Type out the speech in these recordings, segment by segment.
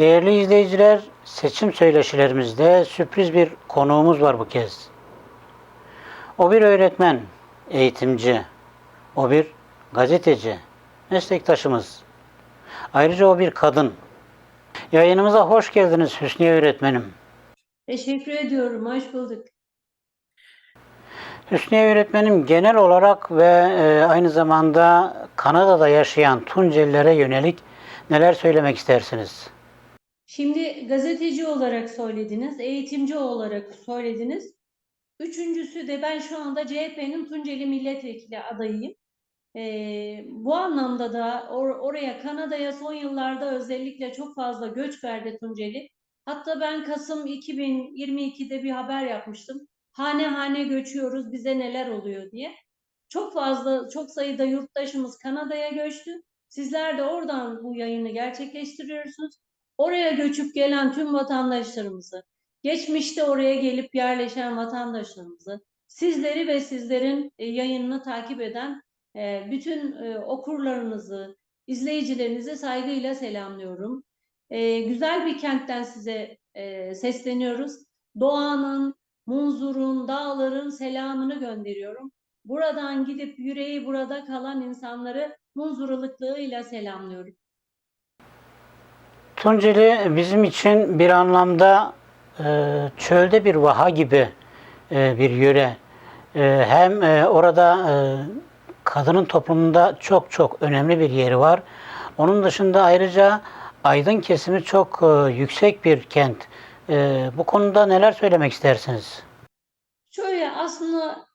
Değerli izleyiciler, seçim söyleşilerimizde sürpriz bir konuğumuz var bu kez. O bir öğretmen, eğitimci, o bir gazeteci, meslektaşımız. Ayrıca o bir kadın. Yayınımıza hoş geldiniz Hüsniye öğretmenim. Teşekkür ediyorum. Hoş bulduk. Hüsniye öğretmenim genel olarak ve e, aynı zamanda Kanada'da yaşayan Tuncelilere yönelik neler söylemek istersiniz? Şimdi gazeteci olarak söylediniz, eğitimci olarak söylediniz. Üçüncüsü de ben şu anda CHP'nin Tunceli milletvekili adayıyım. Ee, bu anlamda da or- oraya Kanada'ya son yıllarda özellikle çok fazla göç verdi Tunceli. Hatta ben Kasım 2022'de bir haber yapmıştım. Hane hane göçüyoruz, bize neler oluyor diye. Çok fazla, çok sayıda yurttaşımız Kanada'ya göçtü. Sizler de oradan bu yayını gerçekleştiriyorsunuz. Oraya göçüp gelen tüm vatandaşlarımızı, geçmişte oraya gelip yerleşen vatandaşlarımızı, sizleri ve sizlerin e, yayınını takip eden e, bütün e, okurlarınızı, izleyicilerinizi saygıyla selamlıyorum. Güzel bir kentten size sesleniyoruz. Doğanın, munzurun, dağların selamını gönderiyorum. Buradan gidip yüreği burada kalan insanları munzuruluklarıyla selamlıyorum. Tunceli bizim için bir anlamda e, çölde bir vaha gibi e, bir yöre. E, hem orada kadının toplumunda çok çok önemli bir yeri var. Onun dışında ayrıca aydın kesimi çok yüksek bir kent. Bu konuda neler söylemek istersiniz? Şöyle aslında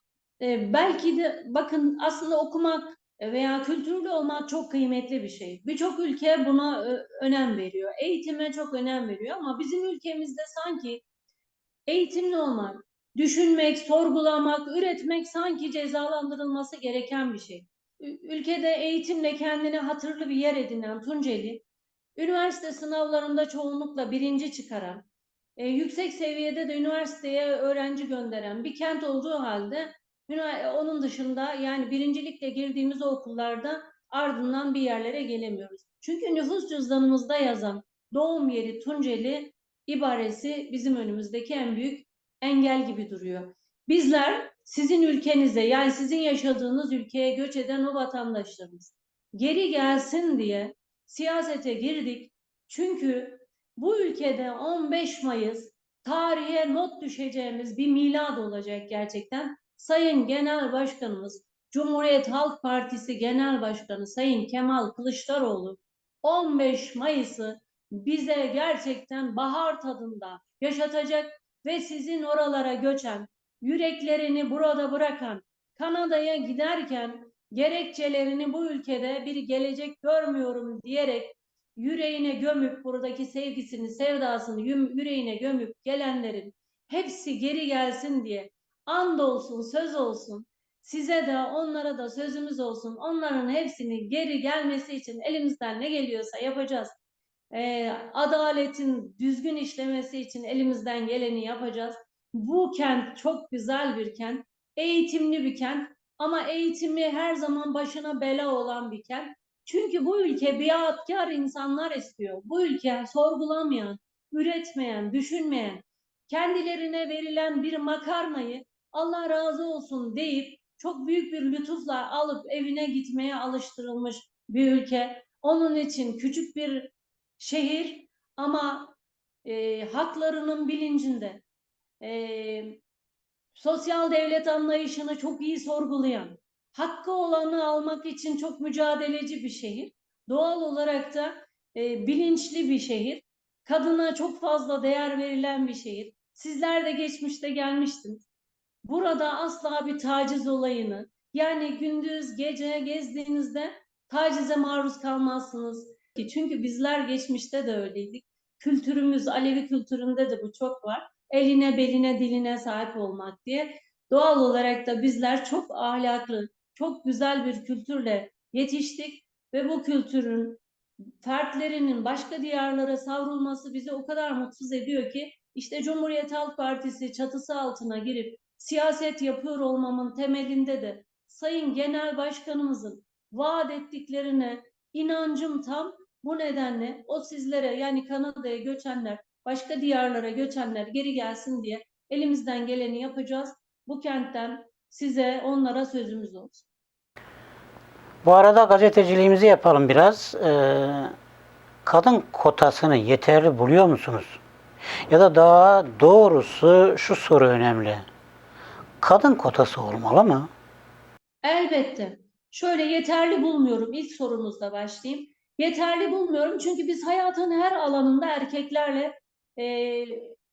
belki de bakın aslında okumak veya kültürlü olmak çok kıymetli bir şey. Birçok ülke buna ö- önem veriyor. Eğitime çok önem veriyor ama bizim ülkemizde sanki eğitimli olmak, düşünmek, sorgulamak, üretmek sanki cezalandırılması gereken bir şey. Ülkede eğitimle kendine hatırlı bir yer edinen Tunceli, üniversite sınavlarında çoğunlukla birinci çıkaran, e, yüksek seviyede de üniversiteye öğrenci gönderen bir kent olduğu halde onun dışında yani birincilikle girdiğimiz o okullarda ardından bir yerlere gelemiyoruz. Çünkü nüfus cüzdanımızda yazan doğum yeri Tunceli ibaresi bizim önümüzdeki en büyük engel gibi duruyor. Bizler sizin ülkenize yani sizin yaşadığınız ülkeye göç eden o vatandaşlarımız geri gelsin diye siyasete girdik. Çünkü bu ülkede 15 Mayıs tarihe not düşeceğimiz bir milad olacak gerçekten. Sayın Genel Başkanımız, Cumhuriyet Halk Partisi Genel Başkanı Sayın Kemal Kılıçdaroğlu 15 Mayıs'ı bize gerçekten bahar tadında yaşatacak ve sizin oralara göçen, yüreklerini burada bırakan, Kanada'ya giderken gerekçelerini bu ülkede bir gelecek görmüyorum diyerek yüreğine gömüp buradaki sevgisini, sevdasını yüreğine gömüp gelenlerin hepsi geri gelsin diye and olsun, söz olsun. Size de onlara da sözümüz olsun. Onların hepsini geri gelmesi için elimizden ne geliyorsa yapacağız. Ee, adaletin düzgün işlemesi için elimizden geleni yapacağız. Bu kent çok güzel bir kent, eğitimli bir kent ama eğitimi her zaman başına bela olan bir kent. Çünkü bu ülke biatkar insanlar istiyor. Bu ülke sorgulamayan, üretmeyen, düşünmeyen, kendilerine verilen bir makarnayı Allah razı olsun deyip çok büyük bir lütufla alıp evine gitmeye alıştırılmış bir ülke. Onun için küçük bir şehir ama e, haklarının bilincinde, e, sosyal devlet anlayışını çok iyi sorgulayan, hakkı olanı almak için çok mücadeleci bir şehir. Doğal olarak da e, bilinçli bir şehir. Kadına çok fazla değer verilen bir şehir. Sizler de geçmişte gelmiştiniz. Burada asla bir taciz olayını, yani gündüz gece gezdiğinizde tacize maruz kalmazsınız. Çünkü bizler geçmişte de öyleydik. Kültürümüz, Alevi kültüründe de bu çok var. Eline, beline, diline sahip olmak diye. Doğal olarak da bizler çok ahlaklı, çok güzel bir kültürle yetiştik ve bu kültürün fertlerinin başka diyarlara savrulması bizi o kadar mutsuz ediyor ki işte Cumhuriyet Halk Partisi çatısı altına girip siyaset yapıyor olmamın temelinde de Sayın Genel Başkanımızın vaat ettiklerine inancım tam Bu nedenle o sizlere yani Kanada'ya göçenler, başka diyarlara göçenler geri gelsin diye elimizden geleni yapacağız. Bu kentten size, onlara sözümüz olsun. Bu arada gazeteciliğimizi yapalım biraz. Ee, kadın kotasını yeterli buluyor musunuz? Ya da daha doğrusu şu soru önemli. Kadın kotası olmalı mı? Elbette. Şöyle yeterli bulmuyorum. İlk sorunuzla başlayayım. Yeterli bulmuyorum çünkü biz hayatın her alanında erkeklerle e,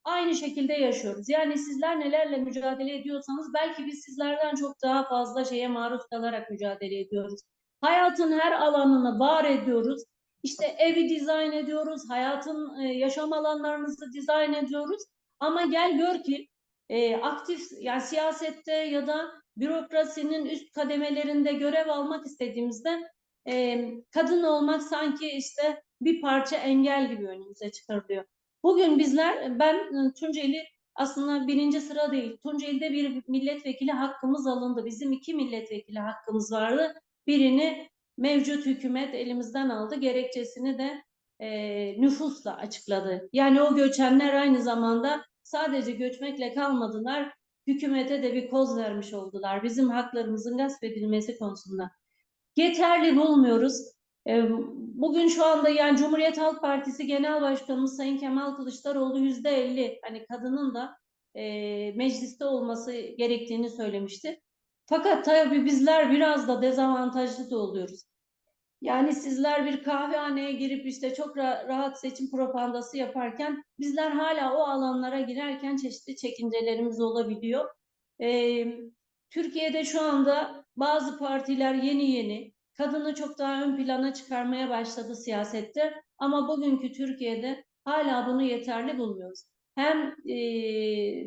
aynı şekilde yaşıyoruz. Yani sizler nelerle mücadele ediyorsanız belki biz sizlerden çok daha fazla şeye maruz kalarak mücadele ediyoruz. Hayatın her alanını var ediyoruz. İşte evi dizayn ediyoruz, hayatın e, yaşam alanlarımızı dizayn ediyoruz. Ama gel gör ki e, aktif yani siyasette ya da bürokrasinin üst kademelerinde görev almak istediğimizde e, kadın olmak sanki işte bir parça engel gibi önümüze çıkarılıyor. Bugün bizler, ben e, Tunceli aslında birinci sıra değil, Tunceli'de bir milletvekili hakkımız alındı. Bizim iki milletvekili hakkımız vardı. Birini mevcut hükümet elimizden aldı. Gerekçesini de e, nüfusla açıkladı. Yani o göçenler aynı zamanda sadece göçmekle kalmadılar, hükümete de bir koz vermiş oldular. Bizim haklarımızın gasp edilmesi konusunda. Yeterli bulmuyoruz. Bugün şu anda yani Cumhuriyet Halk Partisi Genel Başkanımız Sayın Kemal Kılıçdaroğlu yüzde elli hani kadının da e, mecliste olması gerektiğini söylemişti. Fakat tabii bizler biraz da dezavantajlı da oluyoruz. Yani sizler bir kahvehaneye girip işte çok ra- rahat seçim propagandası yaparken bizler hala o alanlara girerken çeşitli çekincelerimiz olabiliyor. Ee, Türkiye'de şu anda bazı partiler yeni yeni kadını çok daha ön plana çıkarmaya başladı siyasette. Ama bugünkü Türkiye'de hala bunu yeterli bulmuyoruz. Hem e,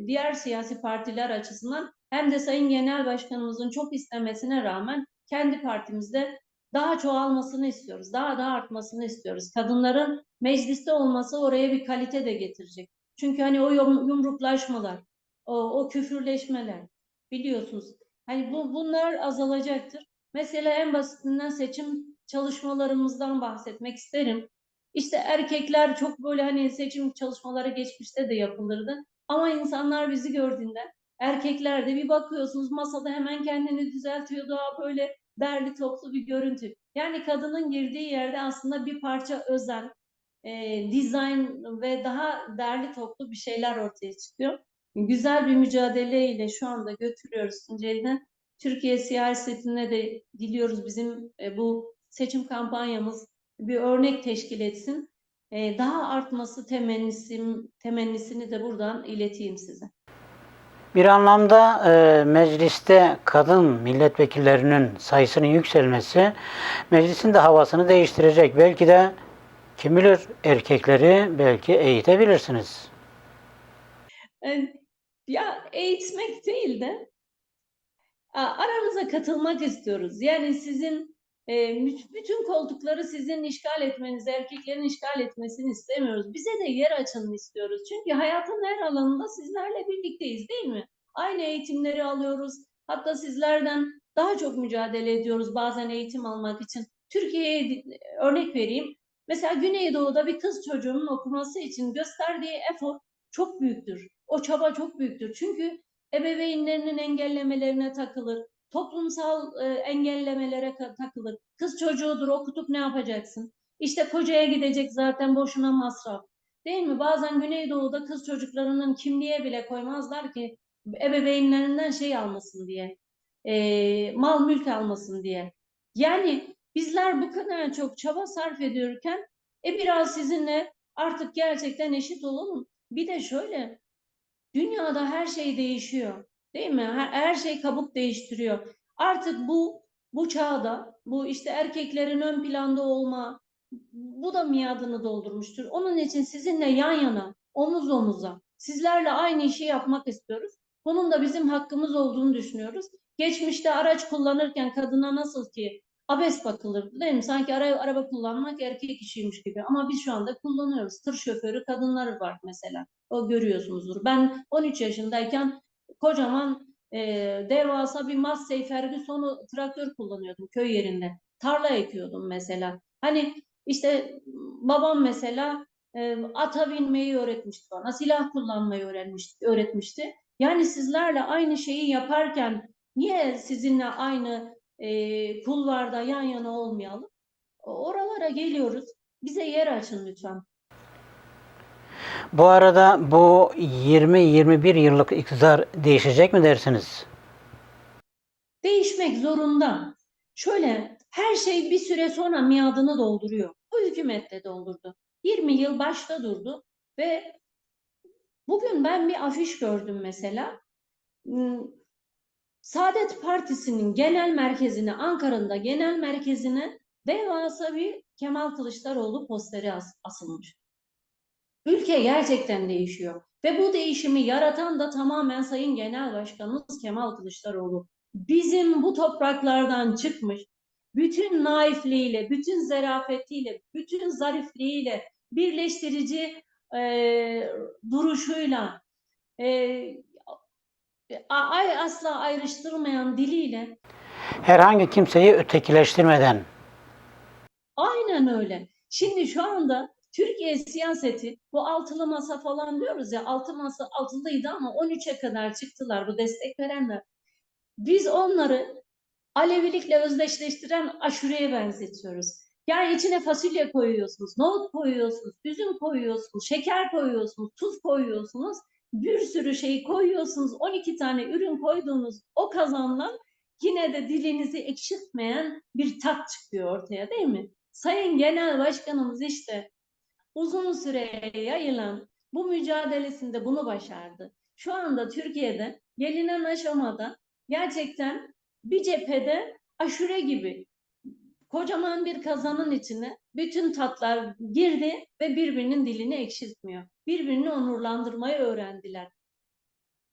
diğer siyasi partiler açısından hem de Sayın Genel Başkanımızın çok istemesine rağmen kendi partimizde daha çoğalmasını istiyoruz. Daha da artmasını istiyoruz. Kadınların mecliste olması oraya bir kalite de getirecek. Çünkü hani o yum- yumruklaşmalar, o, o küfürleşmeler biliyorsunuz. Hani bu bunlar azalacaktır. Mesela en basitinden seçim çalışmalarımızdan bahsetmek isterim. İşte erkekler çok böyle hani seçim çalışmaları geçmişte de yapılırdı. Ama insanlar bizi gördüğünde erkekler de bir bakıyorsunuz masada hemen kendini düzeltiyor daha böyle derli toplu bir görüntü. Yani kadının girdiği yerde aslında bir parça özen, e, dizayn ve daha derli toplu bir şeyler ortaya çıkıyor. Güzel bir mücadeleyle şu anda götürüyoruz Tunceli'den. Türkiye siyasetine de diliyoruz bizim e, bu seçim kampanyamız bir örnek teşkil etsin. E, daha artması temennisim, temennisini de buradan ileteyim size. Bir anlamda e, mecliste kadın milletvekillerinin sayısının yükselmesi meclisin de havasını değiştirecek. Belki de kim bilir erkekleri belki eğitebilirsiniz. E, ya eğitmek değil de aramıza katılmak istiyoruz. Yani sizin e, bütün koltukları sizin işgal etmenizi, erkeklerin işgal etmesini istemiyoruz. Bize de yer açın istiyoruz. Çünkü hayatın her alanında sizlerle birlikteyiz değil mi? Aynı eğitimleri alıyoruz. Hatta sizlerden daha çok mücadele ediyoruz bazen eğitim almak için. Türkiye'ye örnek vereyim. Mesela Güneydoğu'da bir kız çocuğunun okuması için gösterdiği efor çok büyüktür. O çaba çok büyüktür. Çünkü ebeveynlerinin engellemelerine takılır. Toplumsal e, engellemelere takılır. Kız çocuğudur okutup ne yapacaksın? İşte kocaya gidecek zaten boşuna masraf. Değil mi? Bazen Güneydoğu'da kız çocuklarının kimliğe bile koymazlar ki ebeveynlerinden şey almasın diye. E, mal mülk almasın diye. Yani bizler bu kadar çok çaba sarf ediyorken e biraz sizinle artık gerçekten eşit olalım. Bir de şöyle Dünyada her şey değişiyor. Değil mi? Her, her şey kabuk değiştiriyor. Artık bu bu çağda bu işte erkeklerin ön planda olma bu da miadını doldurmuştur. Onun için sizinle yan yana, omuz omuza, sizlerle aynı işi yapmak istiyoruz. Bunun da bizim hakkımız olduğunu düşünüyoruz. Geçmişte araç kullanırken kadına nasıl ki abes bakılırdı değil mi? Sanki ara, araba kullanmak erkek işiymiş gibi. Ama biz şu anda kullanıyoruz. Tır şoförü kadınları var mesela. O görüyorsunuzdur. Ben 13 yaşındayken kocaman e, devasa bir Massey Ferguson'u traktör kullanıyordum köy yerinde. Tarla ekiyordum mesela. Hani İşte babam mesela e, ata binmeyi öğretmişti bana, silah kullanmayı öğrenmişti, öğretmişti. Yani sizlerle aynı şeyi yaparken niye sizinle aynı e, kulvarda yan yana olmayalım? Oralara geliyoruz. Bize yer açın lütfen. Bu arada bu 20-21 yıllık iktidar değişecek mi dersiniz? Değişmek zorunda. Şöyle her şey bir süre sonra miadını dolduruyor. Bu hükümet de doldurdu. 20 yıl başta durdu ve bugün ben bir afiş gördüm mesela. Hmm, Saadet Partisi'nin genel merkezine, Ankara'da genel merkezine devasa bir Kemal Kılıçdaroğlu posteri as- asılmış. Ülke gerçekten değişiyor. Ve bu değişimi yaratan da tamamen Sayın Genel Başkanımız Kemal Kılıçdaroğlu. Bizim bu topraklardan çıkmış, bütün naifliğiyle, bütün zerafetiyle, bütün zarifliğiyle, birleştirici e, duruşuyla, e, ay asla ayrıştırmayan diliyle Herhangi kimseyi ötekileştirmeden Aynen öyle. Şimdi şu anda Türkiye siyaseti bu altılı masa falan diyoruz ya altı masa altılıydı ama 13'e kadar çıktılar bu destek verenler. Biz onları Alevilikle özdeşleştiren aşureye benzetiyoruz. Yani içine fasulye koyuyorsunuz, nohut koyuyorsunuz, üzüm koyuyorsunuz, şeker koyuyorsunuz, tuz koyuyorsunuz. Bir sürü şey koyuyorsunuz. 12 tane ürün koyduğunuz o kazandan yine de dilinizi ekşitmeyen bir tat çıkıyor ortaya değil mi? Sayın Genel Başkanımız işte uzun süre yayılan bu mücadelesinde bunu başardı. Şu anda Türkiye'de gelinen aşamada gerçekten bir cephede aşure gibi kocaman bir kazanın içine bütün tatlar girdi ve birbirinin dilini ekşitmiyor. Birbirini onurlandırmayı öğrendiler.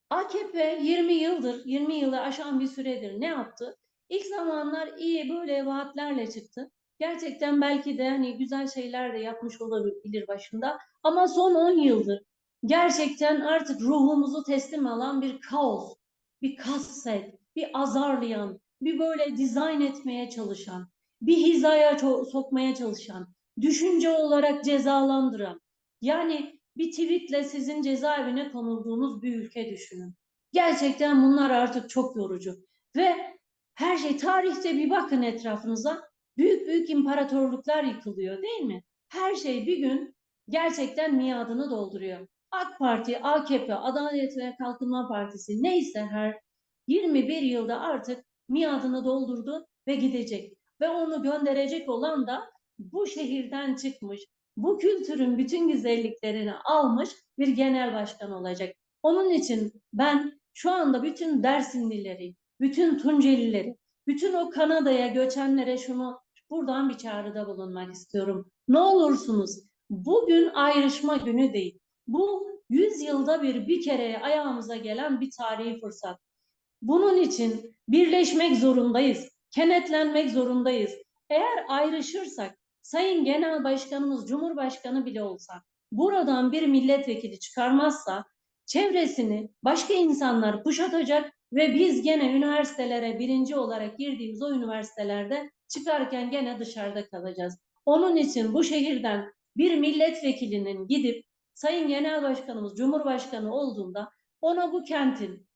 AKP 20 yıldır, 20 yılı aşan bir süredir ne yaptı? İlk zamanlar iyi böyle vaatlerle çıktı. Gerçekten belki de hani güzel şeyler de yapmış olabilir başında. Ama son 10 yıldır gerçekten artık ruhumuzu teslim alan bir kaos, bir kasset, bir azarlayan, bir böyle dizayn etmeye çalışan, bir hizaya sokmaya çalışan, düşünce olarak cezalandıran. Yani bir tweetle sizin cezaevine konulduğunuz bir ülke düşünün. Gerçekten bunlar artık çok yorucu. Ve her şey tarihte bir bakın etrafınıza. Büyük büyük imparatorluklar yıkılıyor değil mi? Her şey bir gün gerçekten miadını dolduruyor. AK Parti, AKP, Adalet ve Kalkınma Partisi neyse her 21 yılda artık miadını doldurdu ve gidecek. Ve onu gönderecek olan da bu şehirden çıkmış, bu kültürün bütün güzelliklerini almış bir genel başkan olacak. Onun için ben şu anda bütün Dersimlileri, bütün Tuncelileri, bütün o Kanada'ya göçenlere şunu buradan bir çağrıda bulunmak istiyorum. Ne olursunuz bugün ayrışma günü değil. Bu yüzyılda bir bir kere ayağımıza gelen bir tarihi fırsat. Bunun için birleşmek zorundayız, kenetlenmek zorundayız. Eğer ayrışırsak, Sayın Genel Başkanımız, Cumhurbaşkanı bile olsa, buradan bir milletvekili çıkarmazsa, çevresini başka insanlar kuşatacak ve biz gene üniversitelere birinci olarak girdiğimiz o üniversitelerde çıkarken gene dışarıda kalacağız. Onun için bu şehirden bir milletvekilinin gidip Sayın Genel Başkanımız Cumhurbaşkanı olduğunda ona bu kentin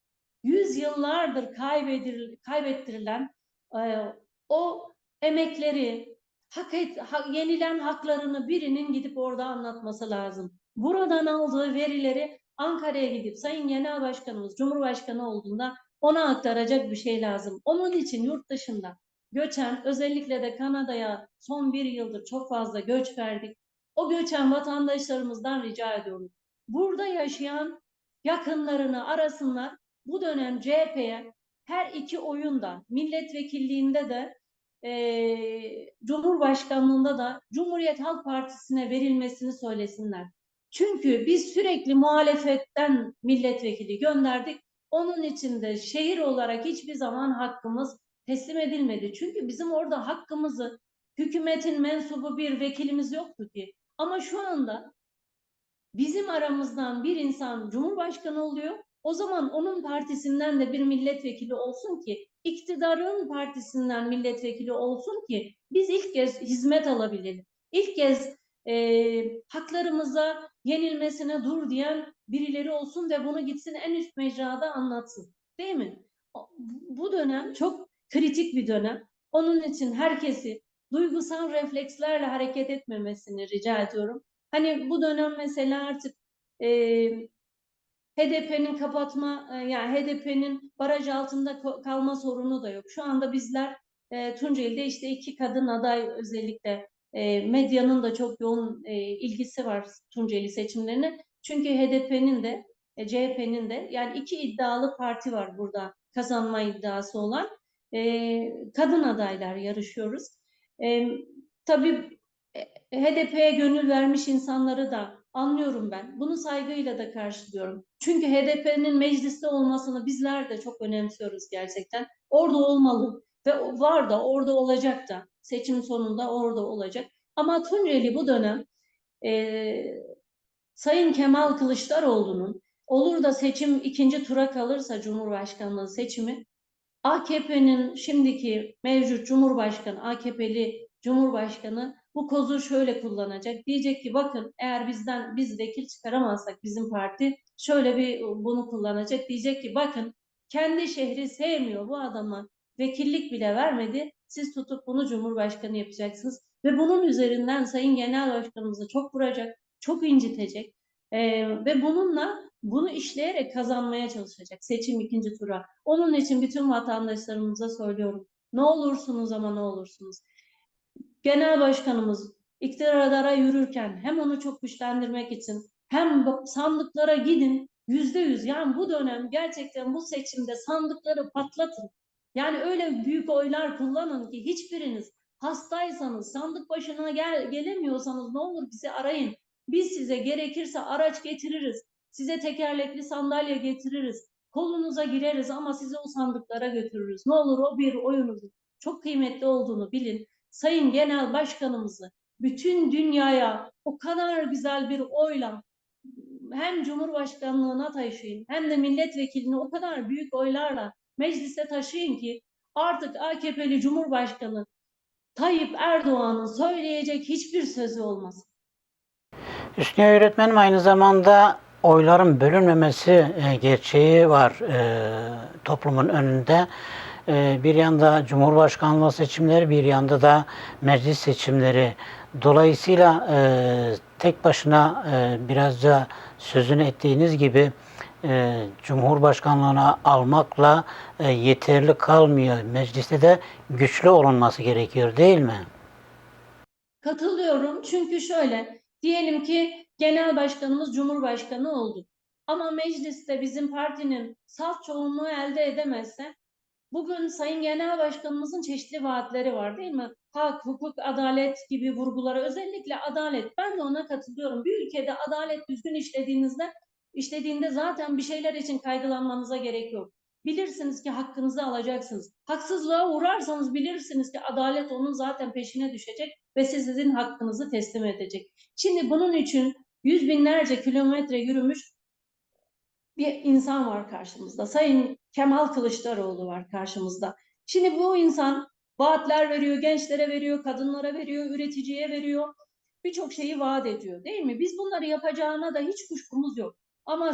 yüzyıllardır kaybedir, kaybettirilen e, o emekleri, hak et, ha, yenilen haklarını birinin gidip orada anlatması lazım. Buradan aldığı verileri Ankara'ya gidip Sayın Genel Başkanımız Cumhurbaşkanı olduğunda ona aktaracak bir şey lazım. Onun için yurt dışında göçen, özellikle de Kanada'ya son bir yıldır çok fazla göç verdik. O göçen vatandaşlarımızdan rica ediyorum. Burada yaşayan yakınlarını arasınlar. Bu dönem CHP'ye her iki oyunda, milletvekilliğinde de e, Cumhurbaşkanlığında da Cumhuriyet Halk Partisi'ne verilmesini söylesinler. Çünkü biz sürekli muhalefetten milletvekili gönderdik. Onun için de şehir olarak hiçbir zaman hakkımız teslim edilmedi. Çünkü bizim orada hakkımızı hükümetin mensubu bir vekilimiz yoktu ki. Ama şu anda bizim aramızdan bir insan cumhurbaşkanı oluyor. O zaman onun partisinden de bir milletvekili olsun ki, iktidarın partisinden milletvekili olsun ki biz ilk kez hizmet alabilelim. İlk kez e, haklarımıza yenilmesine dur diyen birileri olsun ve bunu gitsin en üst mecrada anlatsın. Değil mi? Bu dönem çok kritik bir dönem. Onun için herkesi duygusal reflekslerle hareket etmemesini rica ediyorum. Hani bu dönem mesela artık e, HDP'nin kapatma, e, yani HDP'nin baraj altında kalma sorunu da yok. Şu anda bizler e, Tunceli'de işte iki kadın aday özellikle e, medyanın da çok yoğun e, ilgisi var Tunceli seçimlerine. Çünkü HDP'nin de e, CHP'nin de yani iki iddialı parti var burada kazanma iddiası olan. E, kadın adaylar yarışıyoruz. E, tabii HDP'ye gönül vermiş insanları da anlıyorum ben. Bunu saygıyla da karşılıyorum. Çünkü HDP'nin mecliste olmasını bizler de çok önemsiyoruz gerçekten. Orada olmalı ve var da orada olacak da seçim sonunda orada olacak. Ama Tunceli bu dönem e, Sayın Kemal Kılıçdaroğlu'nun olur da seçim ikinci tura kalırsa Cumhurbaşkanlığı seçimi AKP'nin şimdiki mevcut Cumhurbaşkanı, AKP'li Cumhurbaşkanı bu kozu şöyle kullanacak. Diyecek ki bakın eğer bizden biz vekil çıkaramazsak bizim parti şöyle bir bunu kullanacak. Diyecek ki bakın kendi şehri sevmiyor bu adama vekillik bile vermedi. Siz tutup bunu Cumhurbaşkanı yapacaksınız. Ve bunun üzerinden Sayın Genel Başkanımızı çok vuracak, çok incitecek. Ee, ve bununla bunu işleyerek kazanmaya çalışacak seçim ikinci tura. Onun için bütün vatandaşlarımıza söylüyorum. Ne olursunuz ama ne olursunuz. Genel başkanımız iktidara yürürken hem onu çok güçlendirmek için hem sandıklara gidin yüzde yüz. Yani bu dönem gerçekten bu seçimde sandıkları patlatın. Yani öyle büyük oylar kullanın ki hiçbiriniz hastaysanız sandık başına gel, gelemiyorsanız ne olur bizi arayın. Biz size gerekirse araç getiririz. Size tekerlekli sandalye getiririz. Kolunuza gireriz ama sizi o sandıklara götürürüz. Ne olur o bir oyunuzun çok kıymetli olduğunu bilin. Sayın Genel Başkanımızı bütün dünyaya o kadar güzel bir oyla hem Cumhurbaşkanlığına taşıyın hem de milletvekilini o kadar büyük oylarla meclise taşıyın ki artık AKP'li Cumhurbaşkanı Tayyip Erdoğan'ın söyleyecek hiçbir sözü olmasın. Hüsnü öğretmenim aynı zamanda oyların bölünmemesi e, gerçeği var e, toplumun önünde. E, bir yanda Cumhurbaşkanlığı seçimleri, bir yanda da meclis seçimleri. Dolayısıyla tek başına biraz da sözünü ettiğiniz gibi Cumhurbaşkanlığına almakla yeterli kalmıyor. Mecliste de güçlü olunması gerekiyor değil mi? Katılıyorum çünkü şöyle diyelim ki genel başkanımız cumhurbaşkanı oldu. Ama mecliste bizim partinin salt çoğunluğu elde edemezse bugün Sayın Genel Başkanımızın çeşitli vaatleri var değil mi? Hak, hukuk, adalet gibi vurgulara özellikle adalet. Ben de ona katılıyorum. Bir ülkede adalet düzgün işlediğinizde işlediğinde zaten bir şeyler için kaygılanmanıza gerek yok. Bilirsiniz ki hakkınızı alacaksınız. Haksızlığa uğrarsanız bilirsiniz ki adalet onun zaten peşine düşecek ve sizin hakkınızı teslim edecek. Şimdi bunun için yüz binlerce kilometre yürümüş bir insan var karşımızda. Sayın Kemal Kılıçdaroğlu var karşımızda. Şimdi bu insan vaatler veriyor, gençlere veriyor, kadınlara veriyor, üreticiye veriyor. Birçok şeyi vaat ediyor değil mi? Biz bunları yapacağına da hiç kuşkumuz yok. Ama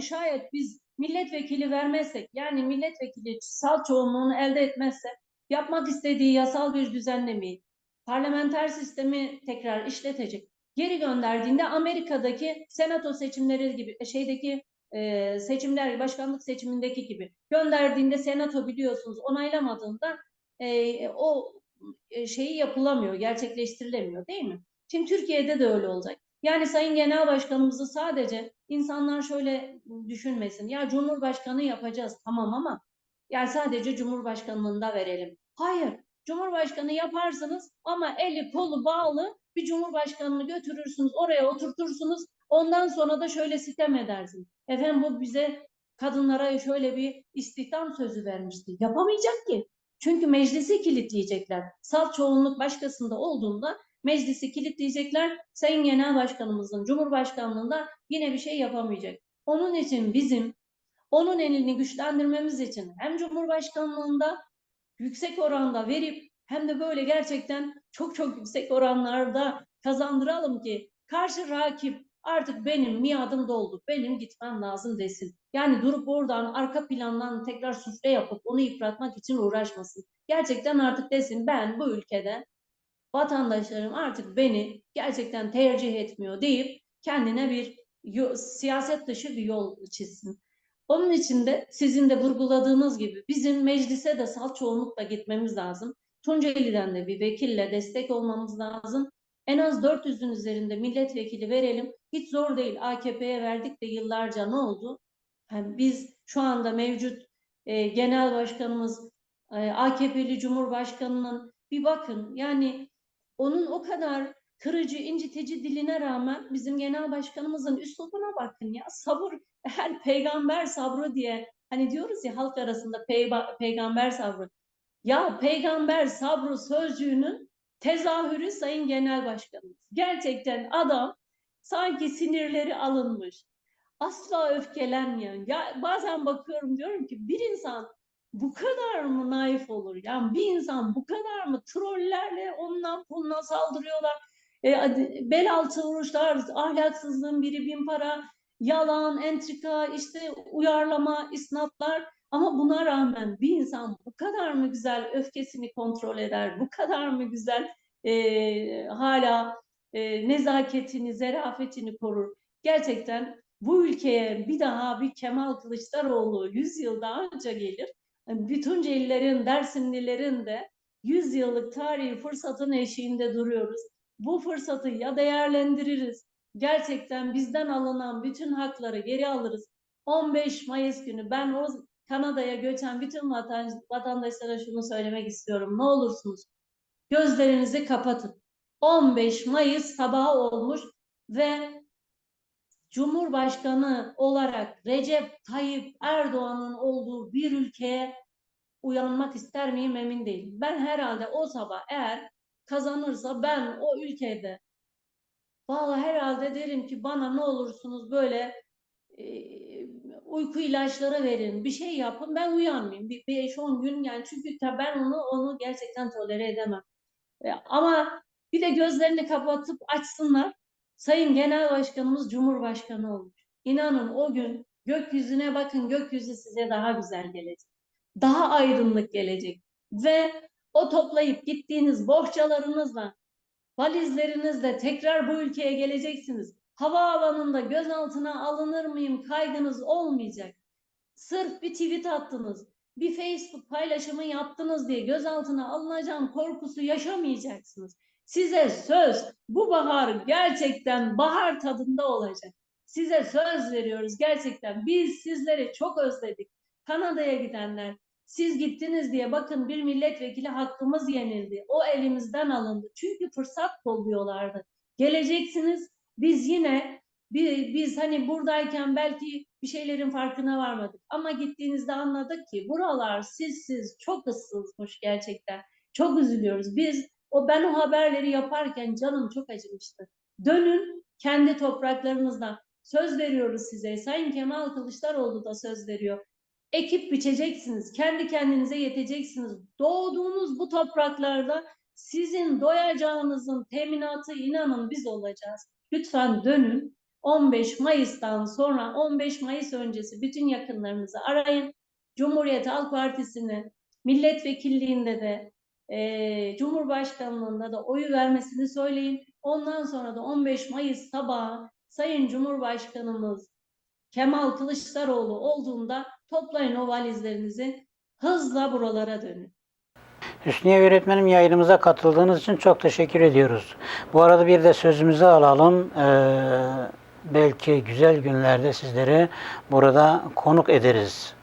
şayet biz milletvekili vermezsek, yani milletvekili sal çoğunluğunu elde etmezse, yapmak istediği yasal bir düzenlemeyi, parlamenter sistemi tekrar işletecek. Geri gönderdiğinde Amerika'daki senato seçimleri gibi, şeydeki e, seçimler, başkanlık seçimindeki gibi gönderdiğinde senato biliyorsunuz onaylamadığında e, o e, şeyi yapılamıyor, gerçekleştirilemiyor değil mi? Şimdi Türkiye'de de öyle olacak. Yani Sayın Genel Başkanımızı sadece insanlar şöyle düşünmesin. Ya Cumhurbaşkanı yapacağız tamam ama yani sadece Cumhurbaşkanlığında verelim. Hayır. Cumhurbaşkanı yaparsınız ama eli kolu bağlı bir Cumhurbaşkanını götürürsünüz, oraya oturtursunuz. Ondan sonra da şöyle sitem edersiniz. Efendim bu bize kadınlara şöyle bir istihdam sözü vermişti. Yapamayacak ki. Çünkü meclisi kilitleyecekler. Salt çoğunluk başkasında olduğunda meclisi kilitleyecekler. Sayın Genel Başkanımızın Cumhurbaşkanlığında yine bir şey yapamayacak. Onun için bizim onun elini güçlendirmemiz için hem Cumhurbaşkanlığında yüksek oranda verip hem de böyle gerçekten çok çok yüksek oranlarda kazandıralım ki karşı rakip artık benim miadım doldu, benim gitmem lazım desin. Yani durup oradan arka plandan tekrar sufle yapıp onu yıpratmak için uğraşmasın. Gerçekten artık desin ben bu ülkede vatandaşlarım artık beni gerçekten tercih etmiyor deyip kendine bir siyaset dışı bir yol çizsin. Onun için de sizin de vurguladığınız gibi bizim meclise de salt çoğunlukla gitmemiz lazım. Tunceli'den de bir vekille destek olmamız lazım. En az 400'ün üzerinde milletvekili verelim. Hiç zor değil. AKP'ye verdik de yıllarca ne oldu? Yani biz şu anda mevcut e, genel başkanımız e, AKP'li Cumhurbaşkanı'nın bir bakın yani onun o kadar kırıcı, incitici diline rağmen bizim genel başkanımızın üslubuna bakın ya sabır her peygamber sabrı diye hani diyoruz ya halk arasında peyba- peygamber sabrı. Ya peygamber sabrı sözcüğünün tezahürü Sayın Genel Başkanımız. Gerçekten adam sanki sinirleri alınmış. Asla öfkelenmeyen. Ya bazen bakıyorum diyorum ki bir insan bu kadar mı naif olur? Yani bir insan bu kadar mı trollerle ondan bundan saldırıyorlar. E, bel altı vuruşlar, ahlaksızlığın biri bin para, yalan, entrika, işte uyarlama, isnatlar. Ama buna rağmen bir insan bu kadar mı güzel öfkesini kontrol eder, bu kadar mı güzel e, hala e, nezaketini, zerafetini korur. Gerçekten bu ülkeye bir daha bir Kemal Kılıçdaroğlu 100 yıl daha önce gelir. Bütün Celilerin, Dersimlilerin de 100 yıllık tarihi fırsatın eşiğinde duruyoruz. Bu fırsatı ya değerlendiririz, gerçekten bizden alınan bütün hakları geri alırız. 15 Mayıs günü ben o Kanada'ya göçen bütün vatan, vatandaşlara şunu söylemek istiyorum. Ne olursunuz gözlerinizi kapatın. 15 Mayıs sabahı olmuş ve Cumhurbaşkanı olarak Recep Tayyip Erdoğan'ın olduğu bir ülkeye uyanmak ister miyim emin değilim. Ben herhalde o sabah eğer kazanırsa ben o ülkede vallahi herhalde derim ki bana ne olursunuz böyle e, uyku ilaçları verin, bir şey yapın ben uyanmayayım. Bir 5-10 gün yani çünkü ben onu onu gerçekten tolere edemem. E, ama bir de gözlerini kapatıp açsınlar. Sayın Genel Başkanımız Cumhurbaşkanı olmuş. İnanın o gün gökyüzüne bakın gökyüzü size daha güzel gelecek. Daha aydınlık gelecek. Ve o toplayıp gittiğiniz bohçalarınızla, valizlerinizle tekrar bu ülkeye geleceksiniz. Havaalanında gözaltına alınır mıyım kaygınız olmayacak. Sırf bir tweet attınız, bir Facebook paylaşımı yaptınız diye gözaltına alınacağım korkusu yaşamayacaksınız. Size söz bu bahar gerçekten bahar tadında olacak. Size söz veriyoruz gerçekten. Biz sizleri çok özledik. Kanada'ya gidenler, siz gittiniz diye bakın bir milletvekili hakkımız yenildi. O elimizden alındı. Çünkü fırsat kolluyorlardı. Geleceksiniz biz yine bi- biz hani buradayken belki bir şeylerin farkına varmadık. Ama gittiğinizde anladık ki buralar sizsiz çok ıssızmış gerçekten. Çok üzülüyoruz. Biz o ben o haberleri yaparken canım çok acımıştı. Dönün kendi topraklarınızdan. Söz veriyoruz size. Sayın Kemal Kılıçdaroğlu da söz veriyor. Ekip biçeceksiniz. Kendi kendinize yeteceksiniz. Doğduğunuz bu topraklarda sizin doyacağınızın teminatı inanın biz olacağız. Lütfen dönün. 15 Mayıs'tan sonra 15 Mayıs öncesi bütün yakınlarınızı arayın. Cumhuriyet Halk Partisi'ni milletvekilliğinde de e, Cumhurbaşkanlığında da oyu vermesini söyleyin. Ondan sonra da 15 Mayıs sabahı Sayın Cumhurbaşkanımız Kemal Kılıçdaroğlu olduğunda toplayın o valizlerinizi hızla buralara dönün. Hüsniye öğretmenim yayınımıza katıldığınız için çok teşekkür ediyoruz. Bu arada bir de sözümüzü alalım. Ee, belki güzel günlerde sizleri burada konuk ederiz.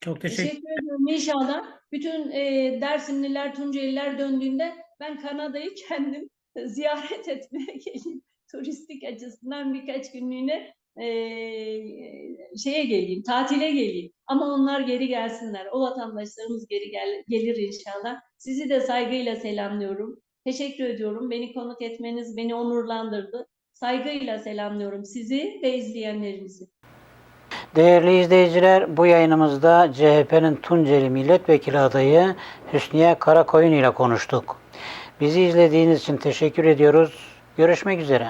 Çok Teşekkür ederim inşallah. Bütün e, Dersimliler, Tunceliler döndüğünde ben Kanada'yı kendim ziyaret etmeye geleyim. Turistik açısından birkaç günlüğüne e, şeye geleyim, tatile geleyim. Ama onlar geri gelsinler. O vatandaşlarımız geri gel- gelir inşallah. Sizi de saygıyla selamlıyorum. Teşekkür ediyorum. Beni konuk etmeniz beni onurlandırdı. Saygıyla selamlıyorum sizi ve izleyenlerinizi. Değerli izleyiciler, bu yayınımızda CHP'nin Tunceli Milletvekili adayı Hüsniye Karakoyun ile konuştuk. Bizi izlediğiniz için teşekkür ediyoruz. Görüşmek üzere.